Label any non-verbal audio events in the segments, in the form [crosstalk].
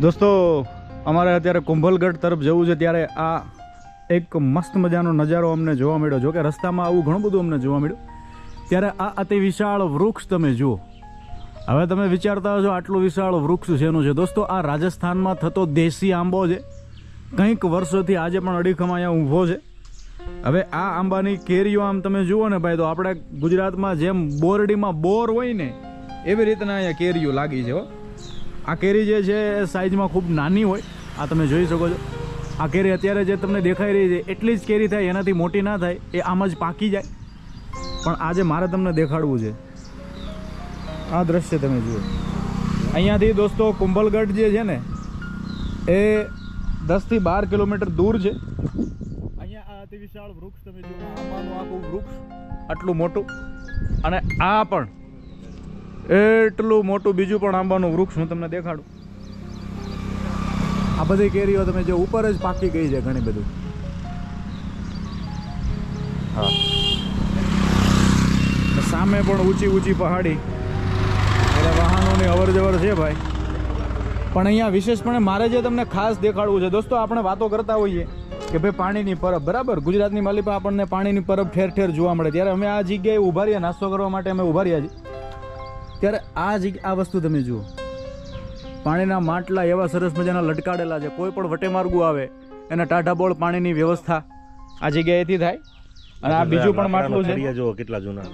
દોસ્તો, અમારે અત્યારે કુંભલગઢ તરફ જવું છે ત્યારે આ એક મસ્ત મજાનો નજારો અમને જોવા મળ્યો. જો કે રસ્તામાં આવું ઘણું બધું અમને જોવા મળ્યું. ત્યારે આ અતિ વિશાળ વૃક્ષ તમે જુઓ. હવે તમે વિચારતા હશો આટલું વિશાળ વૃક્ષ શેનું છે. દોસ્તો, આ રાજસ્થાનમાં થતો દેશી આંબો છે. કંઈક વર્ષોથી આજે પણ અડીખમાં અહીંયા ઊભો છે. હવે આ આંબાની કેરીઓ આમ તમે જુઓ ને ભાઈ, તો આપણે ગુજરાતમાં જેમ બોરડીમાં બોર હોય ને, એવી રીતના અહીંયા કેરીઓ લાગી છે હો. આ કેરી જે છે એ સાઇઝમાં ખૂબ નાની હોય, આ તમે જોઈ શકો છો. આ કેરી અત્યારે જે તમને દેખાઈ રહી છે, એટલી જ કેરી થાય, એનાથી મોટી ના થાય, એ આમ જ પાકી જાય. પણ આજે મારે તમને દેખાડવું છે, આ દ્રશ્ય તમે જુઓ. અહીંયાથી દોસ્તો, કુંભલગઢ જે છે ને, એ દસથી બાર કિલોમીટર દૂર છે. અહીંયા આ અતિ વિશાળ વૃક્ષ તમે જુઓ આખું વૃક્ષ આટલું મોટું. અને આ પણ એટલું મોટું બીજું પણ આંબાનું વૃક્ષ હું તમને દેખાડું. આ બધી કેરીઓ તમે જે ઉપર જ પાકી ગઈ છે ઘણી બધું. હા. સામે પણ ઊંચી ઊંચી પહાડી. એટલે વાહનોની અવર જવર છે ભાઈ. પણ અહીંયા વિશેષપણે મારે જે તમને ખાસ દેખાડવું છે દોસ્તો આપણે વાતો કરતા હોઈએ કે ભાઈ પાણીની પરબ બરાબર? ગુજરાતની માલિપા આપણને પાણીની પરબ ઠેર ઠેર જોવા મળે. ત્યારે અમે આ જગ્યાએ ઊભા રહ્યા નાસ્તો કરવા માટે અમે ઊભા રહ્યા છીએ. ત્યારે આ જ આ વસ્તુ તમે જુઓ. પાણીના માટલા એવા સરસ મજાના લટકાડેલા છે. કોઈ પણ વટેમાર્ગુ આવે એના ટાઢા બોળ પાણીની વ્યવસ્થા આ જગ્યાએથી થાય. અને આ બીજું પણ માટલું છે. જુઓ કેટલા જૂના.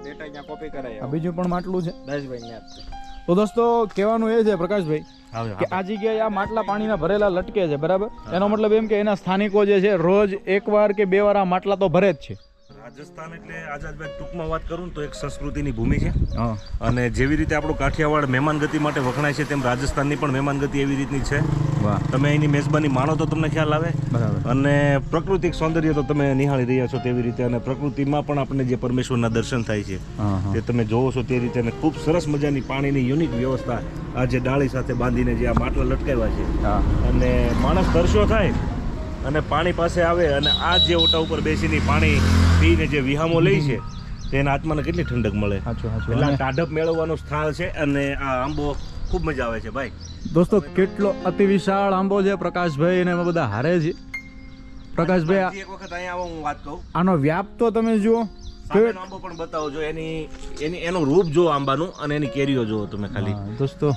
ડેટા અહીંયા કોપી કરાય. આ બીજું પણ માટલું છે. તો દોસ્તો કહેવાનું એ છે પ્રકાશભાઈ કે આ જગ્યાએ આ માટલા પાણીના ભરેલા લટકે છે બરાબર? એનો મતલબ એમ કે એના સ્થાનિકો જે છે રોજ એકવાર કે બે વાર આ માટલા તો ભરે જ છે. રાજસ્થાન એટલે આઝાદભાઈ ટૂંકમાં વાત કરું તો એક સંસ્કૃતિની ભૂમિ છે. અને જેવી રીતે આપણું કાઠિયાવાડ મહેમાનગતિ માટે વખણાય છે તેમ રાજસ્થાનની પણ મહેમાનગતિ એવી રીતની છે. તમે એની મેજબાની માણો તો તમને ખ્યાલ આવે. અને પ્રાકૃતિક સૌંદર્ય તો તમે નિહાળી રહ્યા છો તેવી રીતે. અને પ્રકૃતિમાં પણ આપણને જે પરમેશ્વરના દર્શન થાય છે તે તમે જોવો છો તે રીતે. અને ખૂબ સરસ મજાની પાણીની યુનિક વ્યવસ્થા આ જે ડાળી સાથે બાંધીને જે આ માટલા લટકાવ્યા છે. અને માણસ તરસ્યો થાય અને પાણી પાસે આવે અને આ જે ઓટા ઉપર બેસીને પાણી પીને જે વિહામો લે છે તેના આત્માને કેટલી ઠંડક મળે. એટલે ટાઢપ મેળવવાનું સ્થળ છે અને આ આંબો ખૂબ મજા આવે છે ભાઈ. દોસ્તો કેટલો અતિ વિશાળ આંબો છે પ્રકાશભાઈ અને બધા હારે છે. પ્રકાશભાઈ એક વખત અહીંયા આવો હું વાત કહું. આનો વ્યાપ તો તમે જુઓ. આંબો પણ બતાવો જો એની એની એનું રૂપ જો આંબાનું અને એની કેરીઓ જુઓ તમે ખાલી. દોસ્તો.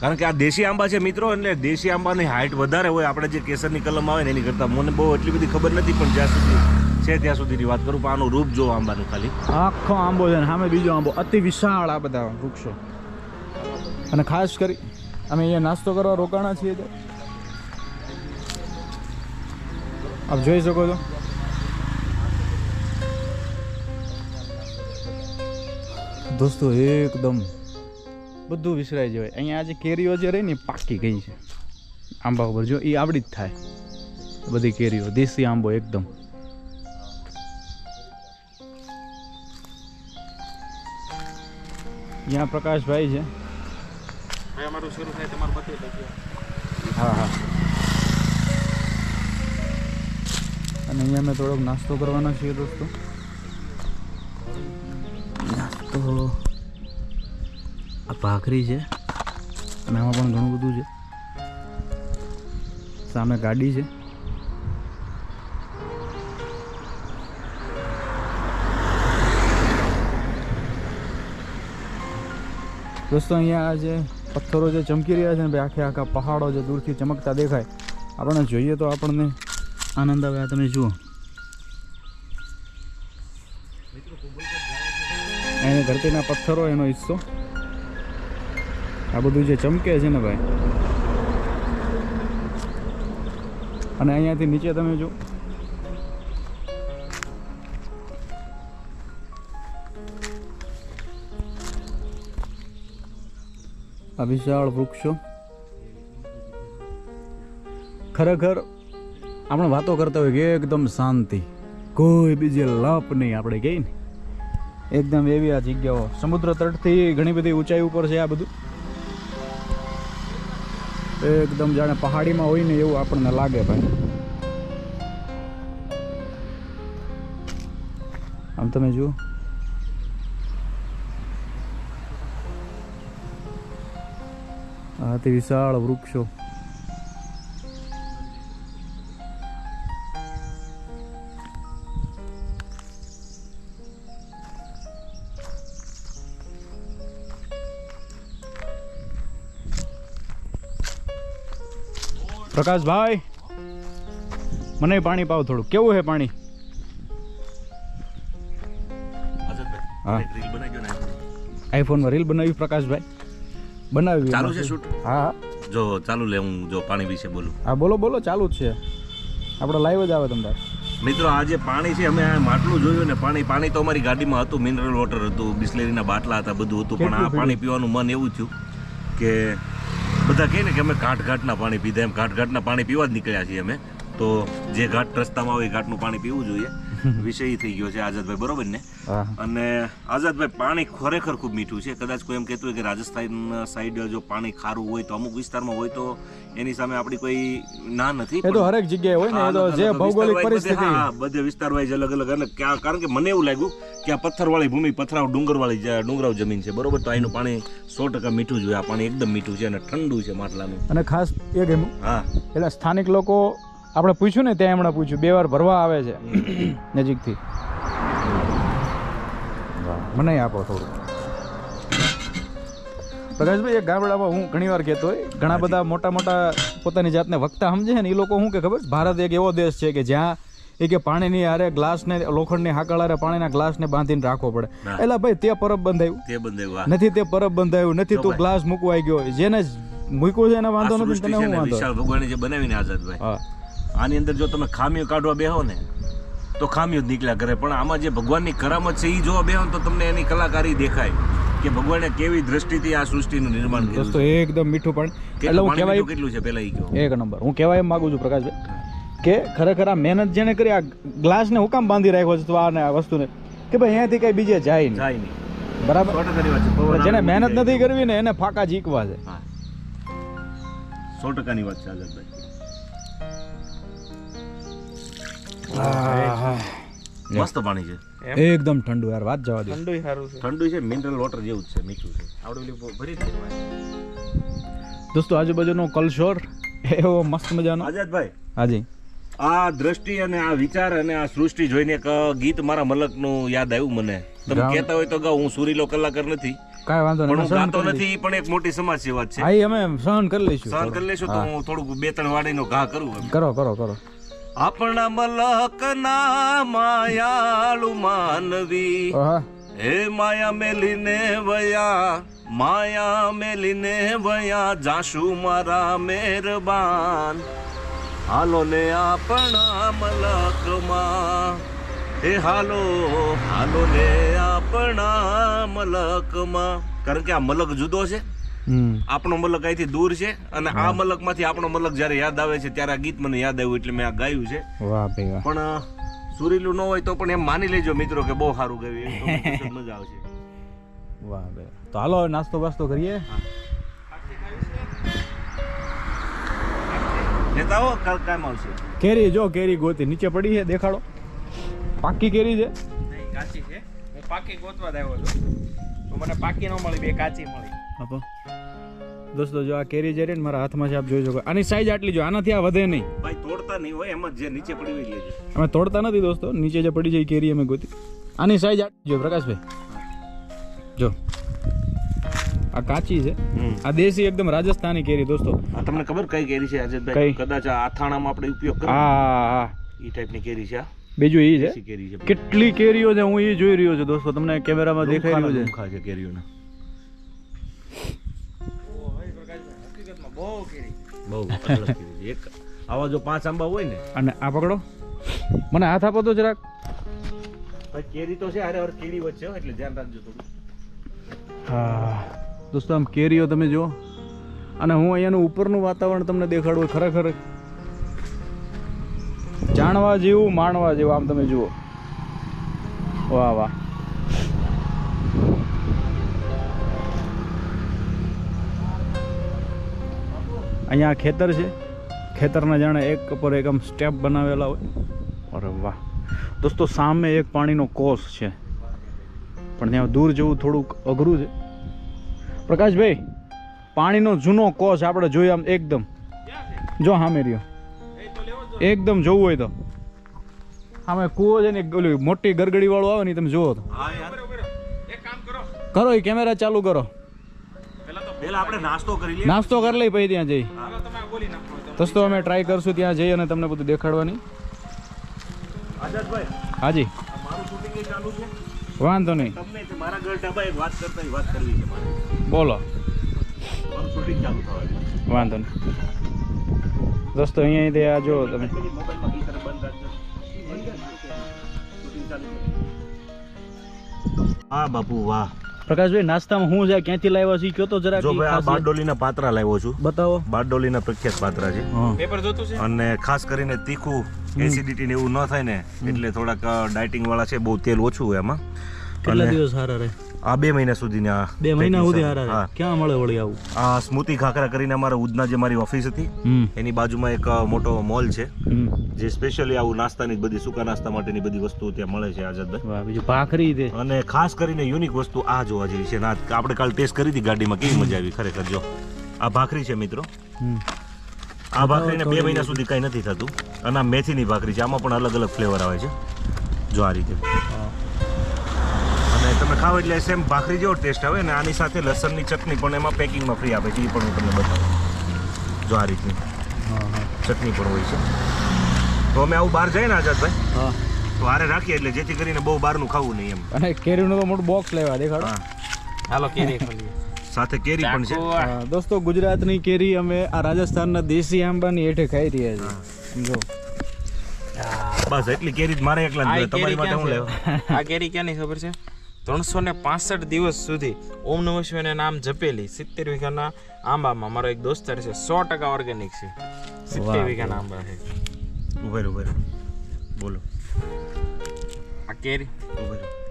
કારણ કે આ દેશી આંબા છે મિત્રો એટલે દેશી આંબાની હાઈટ વધારે હોય આપણે જે કેસરની કલમ આવે ને એની કરતાં. મને બહુ એટલી બધી ખબર નથી પણ જ્યાં સુધી છે ત્યાં સુધીની વાત કરું, પણ આનું રૂપ જો આંબાનું ખાલી. આખો આંબો છે ને સામે બીજો આંબો. અતિ વિશાળ આ બધા વૃક્ષો. અને ખાસ કરી, અમે અહીંયા નાસ્તો કરવા રોકાણા છીએ તો. આપ જોઈ શકો છો. દોસ્તો, એકદમ બધું વિસરાઈ જવાય. અહીંયા આજે કેરીઓ જે રહી ને પાકી ગઈ છે. આંબા ઉપર જો એ આવડી જ થાય. બધી કેરીઓ, દેશી આંબો એકદમ. અહીંયા પ્રકાશભાઈ છે. અમારું શરૂ થાય તમારું બધી હા હા. અને અહીંયા અમે થોડોક નાસ્તો કરવાના છીએ દોસ્તો. નાસ્તો. આ ભાખરી છે. અને આમાં પણ ઘણું બધું છે. સામે ગાડી છે. દોસ્તો, અહીંયા જે પથ્થરો જે ચમકી રહ્યા છે ને ભાઈ, આખે આખા પહાડો જે દૂરથી ચમકતા દેખાય. આપણને જોઈએ તો આપણને આનંદ આવે. આ તમે જુઓ. એને ધરતીના પથ્થરો એનો હિસ્સો. આ બધું જે ચમકે છે ને ભાઈ. અને અહીંયાથી નીચે તમે જો આ વિશાળ વૃક્ષો. ખરેખર આપણે વાતો કરતા હોય કે એકદમ શાંતિ. કોઈ બીજે લપ નહીં આપણે કહીએ ને એકદમ એવી આ જગ્યાઓ. સમુદ્ર તટથી ઘણી બધી ઊંચાઈ ઉપર છે આ બધું. એકદમ જાણે પહાડીમાં હોય ને એવું આપણને લાગે ભાઈ. આમ તમે જુઓ. આ તે વિશાળ વૃક્ષો. પ્રકાશભાઈ મને પાણી પાવ થોડું. કેવું છે પાણી? આઈફોનમાં રીલ બનાવી પ્રકાશભાઈ? બનાવી ચાલુ છે શૂટ? હા. જો ચાલુ લે હું જો પાણી વિશે બોલું. હા બોલો બોલો ચાલુ જ છે. આપણે લાઈવ જ આવે તમારે. મિત્રો આ જે પાણી છે અમે આ માટલું જોયું ને પાણી પાણી તો અમારી ગાડીમાં હતું મિનરલ વોટર હતું બિસ્લેરીના બાટલા હતા બધું હતું પણ આ પાણી પીવાનું મન એવું થયું કે બધા કહે ને કે અમે ઘાટ ઘાટના પાણી પીધા એમ ઘાટ ઘાટના પાણી પીવા જ નીકળ્યા છીએ અમે. તો જે ઘાટ રસ્તામાં હોય એ ઘાટનું પાણી પીવું જોઈએ. વિષય થઈ ગયો છે આઝાદભાઈ બરોબર ને? અને આઝાદભાઈ પાણી ખરેખર ખૂબ મીઠું છે. કદાચ કોઈ એમ કહેતું હોય કે રાજસ્થાન સાઈડ જો પાણી ખારું હોય તો અમુક વિસ્તારમાં હોય તો એની સામે આપણી કોઈ ના નથી એ તો હરેક જગ્યાએ હોય ને એ તો જે ભૌગોલિક પરિસ્થિતિ. હા, બધે વિસ્તાર વાઇઝ અલગ અલગ. અને કારણ કે મને એવું લાગ્યું કે આ પથ્થરવાળી ભૂમિ પથરાવ ડુંગરવાળી ડુંગરાવ જમીન છે બરોબર? તો અહીંનું પાણી સો ટકા મીઠું જોઈએ આ પાણી એકદમ મીઠું છે અને ઠંડુ છે માટલાનું. અને ખાસ એ ગમ્યું હા. એટલે સ્થાનિક લોકો આપણે પૂછ્યું ને ત્યાં એમણે પૂછ્યું બે વાર ભરવા આવે છે [coughs] નજીકથી. મને આપો થોડું. પ્રકાશભાઈ એક ગામડામાં હું ઘણી વાર કહેતો હોય ઘણા બધા મોટા મોટા પોતાની જાતને વક્તા સમજે ને એ લોકો શું કે ખબર? ભારત એક એવો દેશ છે કે જ્યાં એ કે પાણીની હારે ગ્લાસને લોખંડની હાકળ હારે પાણીના ગ્લાસને બાંધીને રાખવો પડે. એટલે ભાઈ તે પરબ બંધાયું. તે બંધાયું નથી તે પરબ બંધાયું નથી તું ગ્લાસ મૂકવાઈ ગયો. જેને મૂક્યો છે એને વાંધો નથી તને હું વાંધો? વિશાળ ભગવાન જે બનાવીને આઝાદભાઈ હા. આની અંદર જો તમે ખામીઓ કાઢવા બેહો ને તો ખામીઓ જ નીકળ્યા કરે. પણ આમાં જે ભગવાનની કરામત છે એ જોવા બેહો તો તમને એની કલાકારી દેખાય કે ભગવાને કેવી દ્રષ્ટિથી આ સૃષ્ટિનું નિર્માણ કર્યું દોસ્તો. એકદમ મીઠું પણ. એટલે હું કહેવાય કેટલું છે પહેલા એ કહો. એક નંબર. હું કહેવાય એમ માંગુ છું પ્રકાશભાઈ કે ખરેખર આ મહેનત જેને કરી આ ગ્લાસને હું કામ બાંધી રાખ્યો છે તો આને આ વસ્તુને કે ભાઈ અહીંયાથી કઈ બીજે જાય નહીં. જાય નહીં. બરાબર? જેને મહેનત નથી કરવી ને એને ફાકા જીકવા છે. સો ટકાની વાત છે આઝાદભાઈ. મસ્ત પાણી છે. એકદમ ઠંડુ યાર વાત જવા દે. ઠંડુ સારું છે. ઠંડુ છે મિનરલ વોટર જેવું જ છે મીઠું છે. આવડું ભરી દે દોસ્તો આજુબાજુનો કલશોર એવો મસ્ત મજાનો. આઝાદભાઈ હાજી. આ દ્રષ્ટિ અને આ વિચાર અને આ સૃષ્ટિ જોઈને એક ગીત મારા મલકનું યાદ આવ્યું મને. તમે કહેતા હોય તો ગાઉં હું સુરીલો કલાકાર નથી. કાઈ વાંધો પણ નહીં પણ ગાતો નથી પણ એક મોટી સમાજ સેવા છે. આઈ અમે સહન કરી લઈશું. સહન કરી લઈશું તો હું. થોડુંક બે ત્રણ વાડીનો ઘા કરું. કરો કરો કરો. આપણા મલક ના માયાળુ માનવી. હે માયા મેલીને વયા માયા મેલીને વયા જાશુ મારા મહેરબાન હાલો ને આપણા મલકમાં હે હાલો હાલો ને આપણા મલકમાં. કારણ કે આ મલક જુદો છે. આપણો મલક અહીંથી દૂર છે અને આ મલકમાંથી આપણો મલક જ્યારે યાદ આવે છે ત્યારે આ ગીત મને યાદ આવ્યું એટલે મેં આ ગાયું છે. વાહ ભાઈ વાહ. પણ સુરીલું ન હોય તો પણ એમ માની લેજો મિત્રો કે બહુ સારું ગાયું મજા આવશે. [laughs] વાહ ભાઈ તો હાલો નાસ્તો બાસ્તો કરીએ. લેતા હો કાલ કામ આવશે. કેરી જો કેરી ગોતી નીચે પડી છે દેખાડો. પાકી કેરી છે? નહીં કાચી છે. હું પાકી ગોતવા જ આવ્યો છું. તો મને પાકી ન મળી બે કાચી મળી. આપો દોસ્તો જો આ કેરી જે મારા હાથમાં છે આપ જોઈ શકો. આની સાઈઝ આટલી જો આનાથી આ વધે નહીં. ભાઈ તોડતા નહીં હોય એમ જ જે નીચે પડી હોય લેજો. અમે તોડતા નથી દોસ્તો નીચે જે પડી જાય કેરી અમે ગોતી. આની સાઈઝ આટલી જો પ્રકાશભાઈ. જો. આ કાચી છે. આ દેશી એકદમ રાજસ્થાની કેરી દોસ્તો. આ તમને ખબર કઈ કેરી છે આજે કદાચ આ અથાણામાં આપણે ઉપયોગ કરીએ હા હા ઈ ટાઈપની કેરી છે બીજું એ છે? કેરી છે. કેટલી કેરીઓ છે હું એ જોઈ રહ્યો છું દોસ્તો તમને કેમેરામાં દેખાઈ રહ્યું છે. કેરીઓના બહુ કેરી બહુ એક આવા જો પાંચ આંબા હોય ને. અને આ પકડો. મને હાથ આપો તો જરાક. ભાઈ કેરી તો છે અરે અરે કેરી વચ્ચે હો, એટલે ધ્યાન રાખજો થોડું. હા. દોસ્તો આમ કેરીઓ તમે જુઓ. અને હું અહીંયાનું ઉપરનું વાતાવરણ તમને દેખાડું ખરેખર. જાણવા જેવું માણવા જેવું આમ તમે જુઓ. વાહ વાહ. અહીંયા ખેતર છે. ખેતરના જાણે એક પર એક આમ સ્ટેપ બનાવેલા હોય. અરે વાહ. દોસ્તો સામે એક પાણીનો કોષ છે. પણ ત્યાં દૂર જવું થોડુંક અઘરું છે. પ્રકાશભાઈ પાણીનો જૂનો કોષ આપણે જોઈએ આમ એકદમ. જો સામે રહ્યો. એકદમ જોવું હોય તો. સામે કૂવો છે ને મોટી ગરગડી વાળું આવે ને તમે જુઓ તો. કરો એ કેમેરા ચાલુ કરો. આપણે નાસ્તો કરી લઈએ નાસ્તો કરી લઈ પછી ત્યાં જઈ. તો દોસ્તો અમે ટ્રાય કરશું ત્યાં જઈ અને તમને બધું દેખાડવાની? આઝાદભાઈ હાજી. મારું શૂટિંગ ચાલુ છે? વાંધો નહીં. તમને મારા ઘર ઢાબા એક વાત કરતા વાત કરવી છે મારે. બોલો. શૂટિંગ ચાલુ થવાનું વાંધો નહીં. દોસ્તો અહીંયાથી આ જો તમે મોબાઈલમાં ગીત અને બંધ રાખજો. શૂટિંગ ચાલુ હા બાપુ વાહ. પ્રકાશભાઈ નાસ્તામાં હું છે ક્યાંથી લાવ્યા છે કયો તો જરા જો ભાઈ આ બારડોલીના પાત્રા લાવ્યો છું. બતાવો. બારડોલીના પ્રખ્યાત પાત્રા છે. પેપર જોતું છે? અને ખાસ કરીને તીખું એસિડિટી ને એવું ન થાય ને એટલે થોડાક ડાયટિંગ વાળા છે બહુ તેલ ઓછું હોય એમાં કેટલા દિવસ હારા રહે? આ બે મહિના સુધીની આ બે મહિના સુધી હારા ક્યાં મળે વળી આવું? આ સ્મૃતિ ખાખરા કરીને અમારા ઉદના જે મારી ઓફિસ હતી એની બાજુમાં એક મોટો મોલ છે. જે સ્પેશિયલી આવું નાસ્તાની બધી સૂકા નાસ્તા માટેની બધી વસ્તુઓ ત્યાં મળે છે આઝાદભાઈ બીજું ભાખરી છે અને ખાસ કરીને યુનિક વસ્તુ આ જોવા જેવી છે. ના આપણે કાલ ટેસ્ટ કરી હતી ગાડીમાં કેવી મજા આવી ખરેખર જો. આ ભાખરી છે મિત્રો. આ ભાખરીને બે મહિના સુધી કાંઈ નથી થતું. અને આ મેથીની ભાખરી છે. આમાં પણ અલગ અલગ ફ્લેવર આવે છે. જો આ રીતે. ખાવ એટલે સેમ ભાખરી જેવો ટેસ્ટ આવે ને આની સાથે લસણની ચટણી પણ એમાં પેકિંગમાં ફ્રી આપે છે એ પણ હું તમને બતાવું. જો આ રીતની ચટણી પણ હોય છે. તો અમે આવું બહાર જઈએ ને આઝાદભાઈ હા. તો હારે રાખીએ એટલે જેથી કરીને બહુ બહારનું ખાવું નહીં એમ. અને કેરીનું તો મોટું બોક્સ લેવા દેખાડો હા. હાલો કેરી સાથે કેરી પણ છે. દોસ્તો ગુજરાતની કેરી અમે આ રાજસ્થાનના દેશી આંબાની હેઠે ખાઈ રહ્યા છીએ. સમજો બસ એટલી કેરી જ મારે એકલા જ. તમારી માટે હું લેવા? આ કેરી ક્યાંની ખબર છે? ત્રણસો ને પાસઠ દિવસ સુધી ઓમ નમઃ શિવાયના નામ જપેલી. સિત્તેર વીઘાના આંબામાં મારો એક દોસ્તાર છે સો ટકા ઓર્ગેનિક છે. સિત્તેર વીઘાના આંબા છે. ઉભેર ઉભેર બોલો. આ કેરી. ઉભેર